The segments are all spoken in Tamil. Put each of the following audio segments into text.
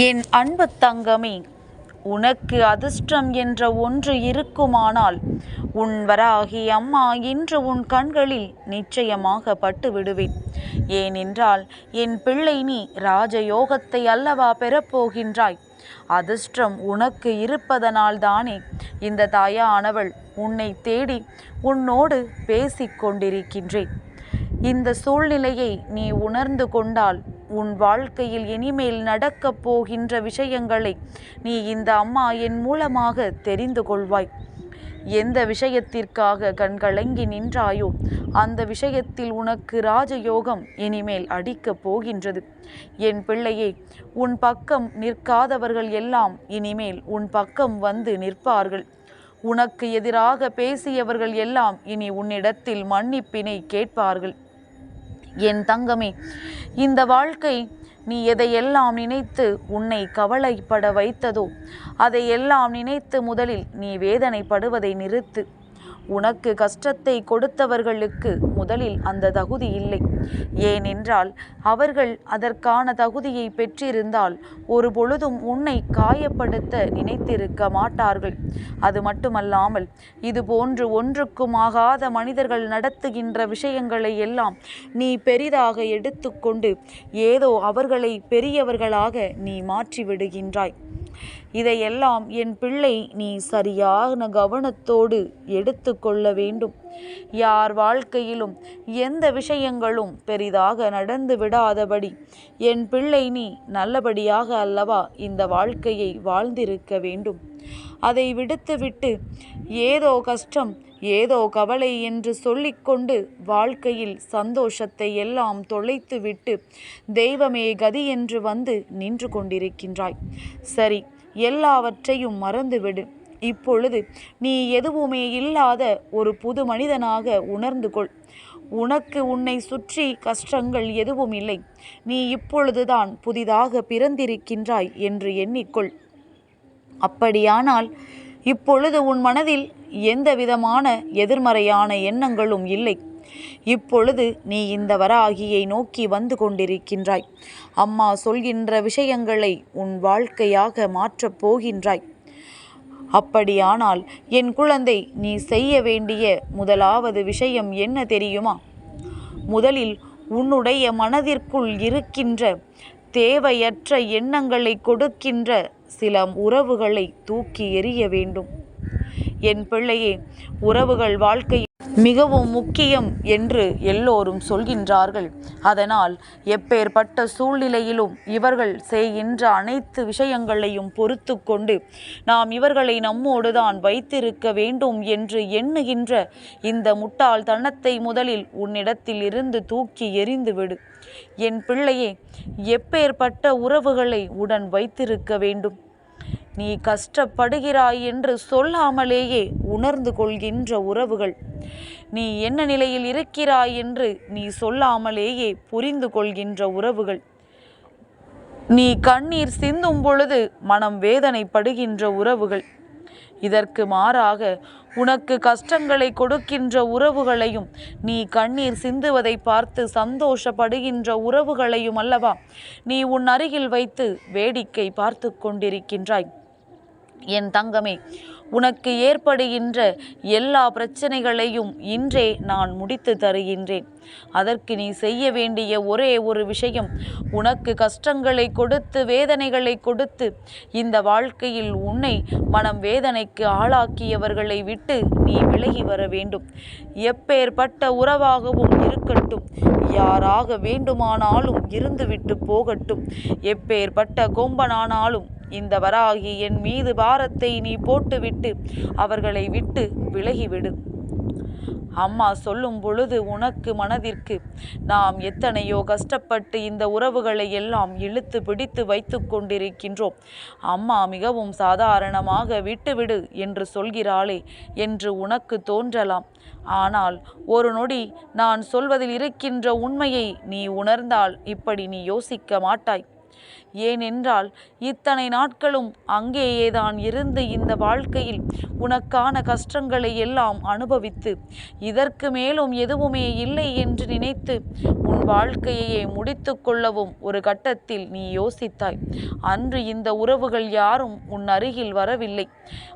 என் அன்பு தங்கமே உனக்கு அதிர்ஷ்டம் என்ற ஒன்று இருக்குமானால் உன் வராகி அம்மா இன்று உன் கண்களில் நிச்சயமாக பட்டு விடுவேன் ஏனென்றால் என் பிள்ளை நீ ராஜயோகத்தை அல்லவா பெறப்போகின்றாய்? அதிர்ஷ்டம் உனக்கு இருப்பதனால் தானே இந்த தாயானவள் உன்னை தேடி உன்னோடு பேசிக் கொண்டிருக்கின்றேன் இந்த சூழ்நிலையை நீ உணர்ந்து கொண்டால் உன் வாழ்க்கையில் இனிமேல் நடக்கப் போகின்ற விஷயங்களை நீ இந்த அம்மா என் மூலமாக தெரிந்து கொள்வாய். எந்த விஷயத்திற்காக கண்கலங்கி நின்றாயோ அந்த விஷயத்தில் உனக்கு ராஜயோகம் இனிமேல் அடிக்கப் போகின்றது. என் பிள்ளையே உன் பக்கம் நிற்காதவர்கள் எல்லாம் இனிமேல் உன் பக்கம் வந்து நிற்பார்கள். உனக்கு எதிராக பேசியவர்கள் எல்லாம் இனி உன்னிடத்தில் மன்னிப்பினை கேட்பார்கள். என் தங்கமே இந்த வாழ்க்கை நீ எதையெல்லாம் நினைத்து உன்னை கவலைப்பட வைத்ததோ அதையெல்லாம் நினைத்து முதலில் நீ வேதனைப்படுவதை நிறுத்து. உனக்கு கஷ்டத்தை கொடுத்தவர்களுக்கு முதலில் அந்த தகுதி இல்லை. ஏனென்றால் அவர்கள் அதற்கான தகுதியை பெற்றிருந்தால் ஒரு பொழுதும் உன்னை காயப்படுத்த நினைத்திருக்க மாட்டார்கள். அது மட்டுமல்லாமல் இது போன்று ஒன்றுக்கும் ஆகாத மனிதர்கள் நடத்துகின்ற விஷயங்களை எல்லாம் நீ பெரிதாக எடுத்துக்கொண்டு ஏதோ அவர்களை பெரியவர்களாக நீ மாற்றிவிடுகின்றாய். இதையெல்லாம் என் பிள்ளை நீ சரியான கவனத்தோடு எடுத்துக்கொள்ள வேண்டும். யார் வாழ்க்கையிலும் எந்த விஷயங்களும் பெரிதாக நடந்து விடாதபடி என் பிள்ளை நீ நல்லபடியாக அல்லவா இந்த வாழ்க்கையை வாழ்ந்திருக்க வேண்டும். அதை விடுத்துவிட்டு ஏதோ கஷ்டம் ஏதோ கவலை என்று சொல்லிக்கொண்டு வாழ்க்கையில் சந்தோஷத்தை எல்லாம் தொலைத்துவிட்டு தெய்வமே கதி என்று வந்து நின்று கொண்டிருக்கின்றாய். சரி எல்லாவற்றையும் மறந்துவிடு. இப்பொழுது நீ எதுவுமே இல்லாத ஒரு புது மனிதனாக உணர்ந்து கொள். உனக்கு உன்னை சுற்றி கஷ்டங்கள் எதுவும் இல்லை. நீ இப்பொழுதுதான் புதிதாக பிறந்திருக்கின்றாய் என்று எண்ணிக்கொள். அப்படியானால் இப்பொழுது உன் மனதில் எந்த விதமான எதிர்மறையான எண்ணங்களும் இல்லை. இப்பொழுது நீ இந்த வராகியை நோக்கி வந்து கொண்டிருக்கின்றாய். அம்மா சொல்கின்ற விஷயங்களை உன் வாழ்க்கையாக மாற்றப் போகின்றாய். அப்படியானால் என் குழந்தை நீ செய்ய வேண்டிய முதலாவது விஷயம் என்ன தெரியுமா? முதலில் உன்னுடைய மனதிற்குள் இருக்கின்ற தேவையற்ற எண்ணங்களை கொடுக்கின்ற சில உறவுகளை தூக்கி எறிய வேண்டும். என் பிள்ளையே உறவுகள் வாழ்க்கை மிகவும் முக்கியம் என்று எல்லோரும் சொல்கின்றார்கள். அதனால் எப்பேற்பட்ட சூழ்நிலையிலும் இவர்கள் செய்கின்ற அனைத்து விஷயங்களையும் பொறுத்து கொண்டு நாம் இவர்களை நம்மோடுதான் வைத்திருக்க வேண்டும் என்று எண்ணுகின்ற இந்த முட்டாள்தனத்தை முதலில் உன்னிடத்தில் இருந்து தூக்கி எறிந்துவிடு என் பிள்ளையே எப்பேற்பட்ட உறவுகளை உடன் வைத்திருக்க வேண்டும்? நீ கஷ்டப்படுகிறாய் என்று சொல்லாமலேயே உணர்ந்து கொள்கின்ற உறவுகள். நீ என்ன நிலையில் இருக்கிறாய் என்று நீ சொல்லாமலேயே புரிந்து கொள்கின்ற உறவுகள். நீ கண்ணீர் சிந்தும் பொழுது மனம் வேதனைப்படுகின்ற உறவுகள். இதற்கு மாறாக உனக்கு கஷ்டங்களை கொடுக்கின்ற உறவுகளையும் நீ கண்ணீர் சிந்துவதை பார்த்து சந்தோஷப்படுகின்ற உறவுகளையும் அல்லவா நீ உன் அருகில் வைத்து வேடிக்கை பார்த்து கொண்டிருக்கின்றாய். என் தங்கமே உனக்கு ஏற்படுகின்ற எல்லா பிரச்சனைகளையும் இன்றே நான் முடித்து தருகின்றேன். அதற்கு நீ செய்ய வேண்டிய ஒரே ஒரு விஷயம் உனக்கு கஷ்டங்களை கொடுத்து வேதனைகளை கொடுத்து இந்த வாழ்க்கையில் உன்னை மனம் வேதனைக்கு ஆளாக்கியவர்களை விட்டு நீ விலகி வர வேண்டும். எப்பேற்பட்ட உறவாகவும் இருக்கட்டும் யாராக வேண்டுமானாலும் இருந்துவிட்டு போகட்டும். எப்பேற்பட்ட கொம்பனானாலும் இந்த வராகி என் மீது பாரத்தை நீ போட்டுவிட்டு அவர்களை விட்டு விலகிவிடு. அம்மா சொல்லும் பொழுது உனக்கு மனதிற்கு நாம் எத்தனையோ கஷ்டப்பட்டு இந்த உறவுகளை எல்லாம் இழுத்து பிடித்து வைத்து கொண்டிருக்கின்றோம். அம்மா மிகவும் சாதாரணமாக விட்டுவிடு என்று சொல்கிறாளே என்று உனக்கு தோன்றலாம். ஆனால் ஒரு நொடி நான் சொல்வதில் இருக்கின்ற உண்மையை நீ உணர்ந்தால் இப்படி நீ யோசிக்க மாட்டாய். ஏனென்றால் இத்தனை நாட்களும் அங்கேயேதான் இருந்து இந்த வாழ்க்கையில் உனக்கான கஷ்டங்களை எல்லாம் அனுபவித்து இதற்கு மேலும் எதுவுமே இல்லை என்று நினைத்து வாழ்க்கையையே முடித்து கொள்ளவும் ஒரு கட்டத்தில் நீ யோசித்தாய். அன்று இந்த உறவுகள் யாரும் உன் அருகில் வரவில்லை.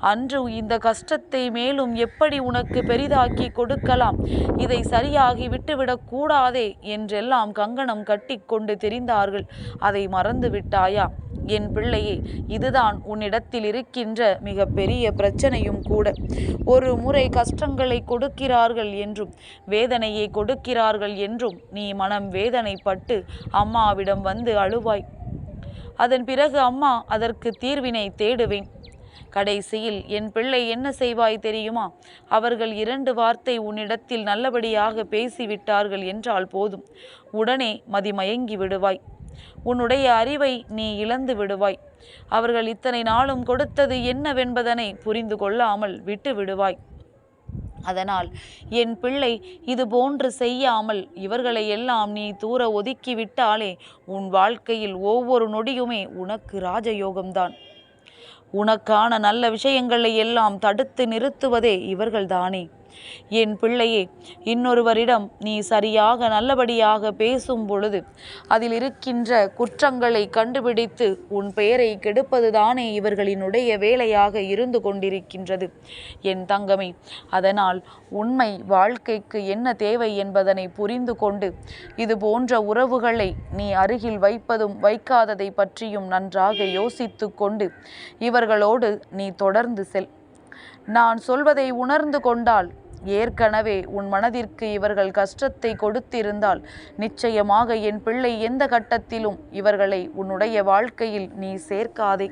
அன்று இந்த கஷ்டத்தை மேலும் எப்படி உனக்கு பெரிதாக்கி கொடுக்கலாம்? இதை சரியாகி விட்டுவிடக் கூடாதே என்றெல்லாம் கங்கணம் கட்டிக்கொண்டு தெரிந்தார்கள். அதை மறந்து விட்டாயா? என் பிள்ளையே இதுதான் உன்னிடத்தில் இருக்கின்ற மிக பெரிய பிரச்சனையும் கூட. ஒரு முறை கஷ்டங்களை கொடுக்கிறார்கள் என்றும் வேதனையை கொடுக்கிறார்கள் என்றும் நீ மனம் வேதனைப்பட்டு அம்மாவிடம் வந்து அழுவாய். அதன் பிறகு அம்மா அதற்கு தீர்வினை தேடுவேன். கடைசியில் என் பிள்ளை என்ன செய்வாய் தெரியுமா? அவர்கள் இரண்டு வார்த்தை உன்னிடத்தில் நல்லபடியாக பேசிவிட்டார்கள் என்றால் போதும். உடனே மதிமயங்கி விடுவாய். உன்னுடைய அறிவை நீ இழந்து விடுவாய். அவர்கள் இத்தனை நாளும் கொடுத்தது என்னவென்பதனை புரிந்து கொள்ளாமல் விட்டு விடுவாய். அதனால் என் பிள்ளை இது போன்று செய்யாமல் இவர்களை எல்லாம் நீ தூர ஒதுக்கி விட்டாலே உன் வாழ்க்கையில் ஒவ்வொரு நொடியுமே உனக்கு ராஜயோகம்தான். உனக்கான நல்ல விஷயங்களை எல்லாம் தடுத்து நிறுத்துவதே இவர்கள்தானே. என் பிள்ளையே இன்னொருவரிடம் நீ சரியாக நல்லபடியாக பேசும் பொழுது அதில் இருக்கின்ற குற்றங்களை கண்டுபிடித்து உன் பெயரை கெடுப்பதுதானே இவர்களினுடைய வேலையாக இருந்து கொண்டிருக்கின்றது. என் தங்கமே அதனால் உண்மை வாழ்க்கைக்கு என்ன தேவை என்பதனை புரிந்து கொண்டு இது போன்ற உறவுகளை நீ அருகில் வைப்பதும் வைக்காததை பற்றியும் நன்றாக யோசித்து கொண்டு இவர்களோடு நீ தொடர்ந்து செல். நான் சொல்வதை உணர்ந்து கொண்டால் ஏற்கனவே உன் மனதிற்கு இவர்கள் கஷ்டத்தை கொடுத்திருந்தால் நிச்சயமாக என் பிள்ளை எந்த கட்டத்திலும் இவர்களை உன்னுடைய வாழ்க்கையில் நீ சேர்க்காதே.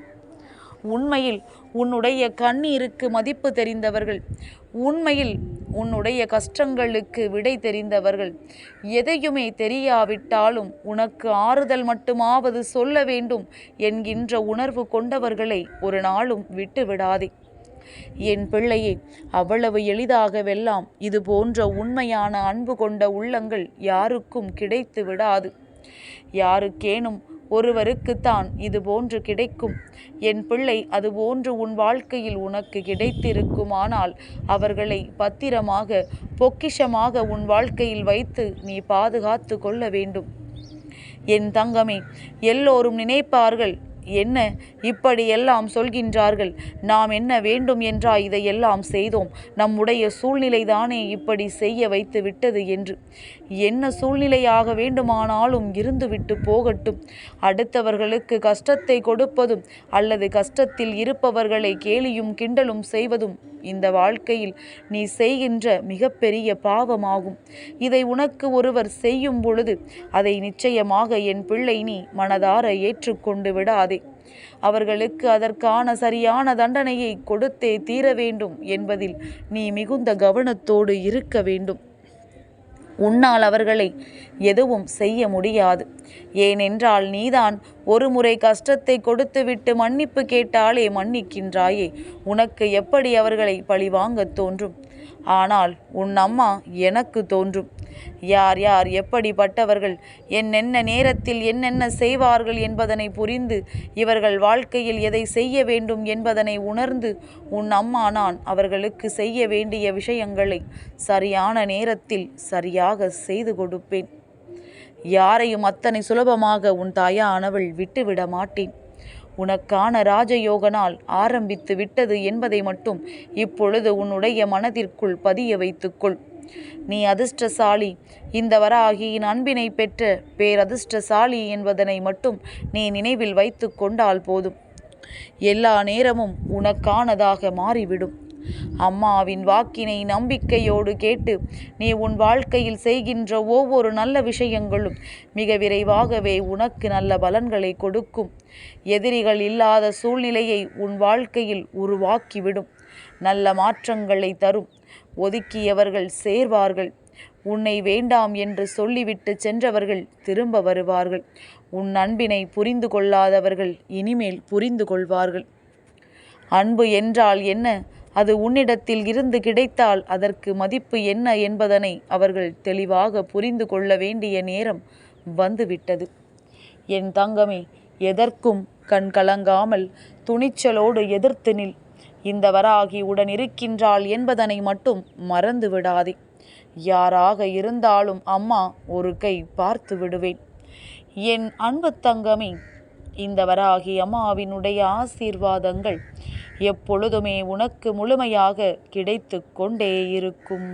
உண்மையில் உன்னுடைய கண்ணீருக்கு மதிப்பு தெரிந்தவர்கள் உண்மையில் உன்னுடைய கஷ்டங்களுக்கு விடை தெரிந்தவர்கள் எதையுமே தெரியாவிட்டாலும் உனக்கு ஆறுதல் மட்டுமாவது சொல்ல வேண்டும் என்கின்ற உணர்வு கொண்டவர்களை ஒரு நாளும் விட்டு விடாதே என் பிள்ளையே அவ்வளவு எளிதாகவெல்லாம் இது போன்ற உண்மையான அன்பு கொண்ட உள்ளங்கள் யாருக்கும் கிடைத்து விடாது. யாருக்கேனும் ஒருவருக்குத்தான் இது போன்று கிடைக்கும். என் பிள்ளை அது போன்று உன் வாழ்க்கையில் உனக்கு கிடைத்திருக்குமானால் அவர்களை பத்திரமாக பொக்கிஷமாக உன் வாழ்க்கையில் வைத்து நீ பாதுகாத்து கொள்ள வேண்டும். என் தங்கமே எல்லோரும் நினைப்பார்கள் என்ன? இப்படியெல்லாம் சொல்கின்றார்கள். நாம் என்ன வேண்டும் என்றா இதையெல்லாம் செய்தோம். நம்முடைய சூழ்நிலைதானே இப்படி செய்ய வைத்து விட்டது என்று. என்ன சூழ்நிலையாக வேண்டுமானாலும் இருந்துவிட்டு போகட்டும். அடுத்தவர்களுக்கு கஷ்டத்தை கொடுப்பதும் அல்லது கஷ்டத்தில் இருப்பவர்களை கேலியும் கிண்டலும் செய்வதும் இந்த வாழ்க்கையில் நீ செய்கின்ற மிகப்பெரிய பாவமாகும். இதை உனக்கு ஒருவர் செய்யும் பொழுது அதை நிச்சயமாக என் பிள்ளை நீ மனதார ஏற்றுக்கொண்டு விடாதே. அவர்களுக்கு அதற்கான சரியான தண்டனையை கொடுத்தே தீர வேண்டும் என்பதில் நீ மிகுந்த கவனத்தோடு இருக்க வேண்டும். உன்னால் அவர்களை எதுவும் செய்ய முடியாது. ஏனென்றால் நீதான் ஒரு முறை கஷ்டத்தை கொடுத்துவிட்டு மன்னிப்பு கேட்டாலே மன்னிக்கின்றாயே. உனக்கு எப்படி அவர்களை பழிவாங்கத் தோன்றும்? ஆனால் உன் அம்மா எனக்கு தோன்றும். யார் யார் எப்படிப்பட்டவர்கள்? என்னென்ன நேரத்தில் என்னென்ன செய்வார்கள் என்பதனை புரிந்து இவர்கள் வாழ்க்கையில் எதை செய்ய வேண்டும் என்பதனை உணர்ந்து உன் அம்மா நான் அவர்களுக்கு செய்ய வேண்டிய விஷயங்களை சரியான நேரத்தில் சரியாக செய்து கொடுப்பேன். யாரையும் அத்தனை சுலபமாக உன் தாயானவள் விட்டுவிட மாட்டேன். உனக்கான ராஜயோகனால் ஆரம்பித்து விட்டது என்பதை மட்டும் இப்பொழுது உன்னுடைய மனதிற்குள் பதிய வைத்துக்கொள். நீ அதிர்ஷ்டசாலி. இந்த வராகியின் அன்பினை பெற்ற பேரதிர்ஷ்டசாலி என்பதனை மட்டும் நீ நினைவில் வைத்து கொண்டால் போதும். எல்லா நேரமும் உனக்கானதாக மாறிவிடும். அம்மாவின் வாக்கினை நம்பிக்கையோடு கேட்டு நீ உன் வாழ்க்கையில் செய்கின்ற ஒவ்வொரு நல்ல விஷயங்களும் மிக விரைவாகவே உனக்கு நல்ல பலன்களை கொடுக்கும். எதிரிகள் இல்லாத சூழ்நிலையை உன் வாழ்க்கையில் உருவாக்கிவிடும். நல்ல மாற்றங்களை தரும். ஒதுக்கியவர்கள் சேர்வார்கள். உன்னை வேண்டாம் என்று சொல்லிவிட்டு சென்றவர்கள் திரும்ப வருவார்கள். உன் அன்பினை புரிந்து கொள்ளாதவர்கள் இனிமேல் புரிந்து கொள்வார்கள். அன்பு என்றால் என்ன? அது உன்னிடத்தில் இருந்து கிடைத்தால் அதற்கு மதிப்பு என்ன என்பதனை அவர்கள் தெளிவாக புரிந்து கொள்ள வேண்டிய நேரம் வந்துவிட்டது. என் தங்கமே எதற்கும் கண் கலங்காமல் துணிச்சலோடு எதிர்த்து நில். இந்த வராகி உடன் இருக்கின்றாள் என்பதனை மட்டும் மறந்து விடாதே யாராக இருந்தாலும் அம்மா ஒரு கை பார்த்து விடுவேன். என் அன்பு தங்கமே இந்த வராகி அம்மாவினுடைய ஆசீர்வாதங்கள் எப்பொழுதுமே உனக்கு முழுமையாக கிடைத்து கொண்டே இருக்கும்.